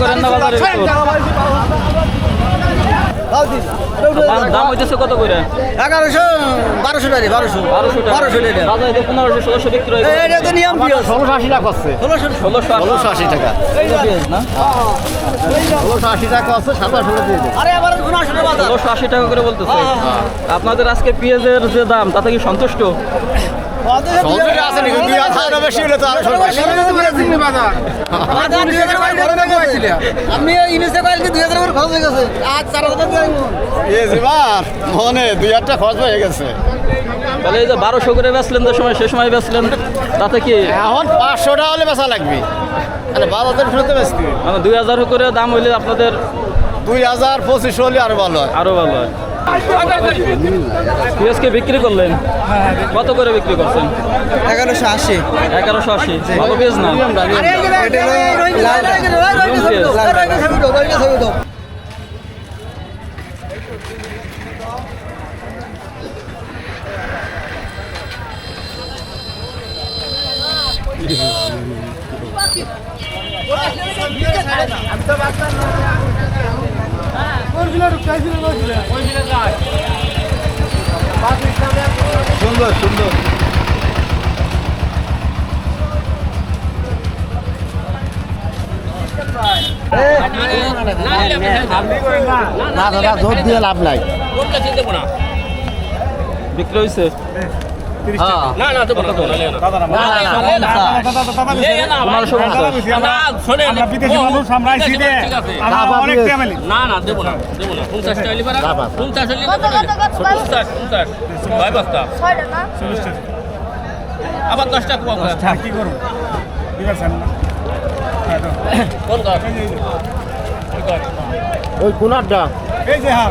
করেন না বাজারে দাম হইতেছে কত করে এগারোশো বারোশো টাকা বারোশো। বারোশো বারোশো টাকা। বাজারে পনেরোশো ষোলোশো বিক্রি হয় এটা তো নিয়ম কি ষোলোশো আশি টাকা আছে। ষোলোশো ষোলোশো ষোলোশো আশি টাকা। পেঁয়াজ না? ষোলোশো আশি টাকা আছে সাতাশ আরে আবার ষোলোশো আশি টাকা করে বলতেছে। আপনাদের আজকে পেঁয়াজের যে দাম তাতে কি সন্তুষ্ট? আছে নাকি? দুই হাজার বেশি হলে তো আরও আমি ইংলিশে কয়েক দুই হাজার করে খরচ হয়ে গেছে? আজ চার হাজার দিয়ে আইবো। মনে দুই হাজারটা খরচ হয়ে গেছে। তাহলে এই যে বারোশো করে বেচলেন যে সময় সে সময় বেচলেন তাতে কি? এখন পাঁচশো টাকা হলে বেচা লাগবে। তাহলে বাজার শুনতে বেচতে মানে দুই হাজার করে দাম হইলে আপনাদের দুই হাজার পঁচিশশো হলে আরও ভালো হয়। আরও ভালো হয়। পেঁয়াজকে বিক্রি করলেন? কত করে বিক্রি করছেন? এগারোশো আশি। এগারোশো আশি। ভালো পেঁয়াজ না? হলো লাল সুন্দর সুন্দর না দাদা জোর দিয়ে লাভ নাই বিক্রি হয়েছে না না দেবো না দেবো না পঞ্চাশ টাকা। পঞ্চাশ পঞ্চাশ পঞ্চাশ ছয় বস্তা আবার কি করব হ্যাঁ, ওই কোনারটা এই যে হ্যাঁ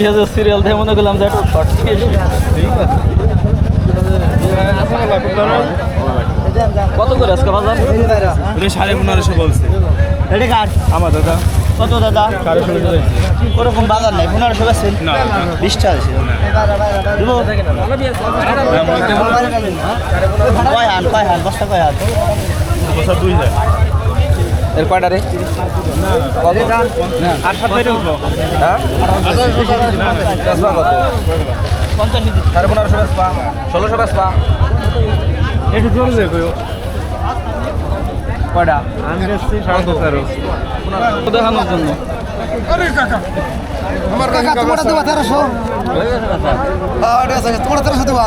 পেঁয়াজের সিরিয়াল দেখে মনে করলাম যে একটু শর্ট কত করে আজকে বাজার? সাড়ে পনেরোশো বলছে। এটা কার আমার দাদা। কত দাদা? ওরকম বাজার নাই পনেরোশো বেছেন না বিশটা আছে কয় হান কয় হান বস্তা কয় হান বছর দুই যায় এর কয়টা রে? উঠবো। সাড়ে পনেরোশো বেসপা ষোলোশো বেসপা একটু জোর যায় কই কয়টা? আমি সাড়ে তেরো। দেখানোর জন্য? কাকা তোমার দেবা তেরোশো। তোমার তেরোশো দেবা।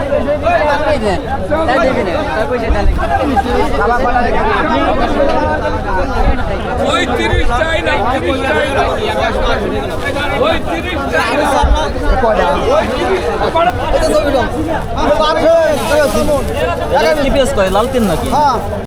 কয় লাল তিন নাকি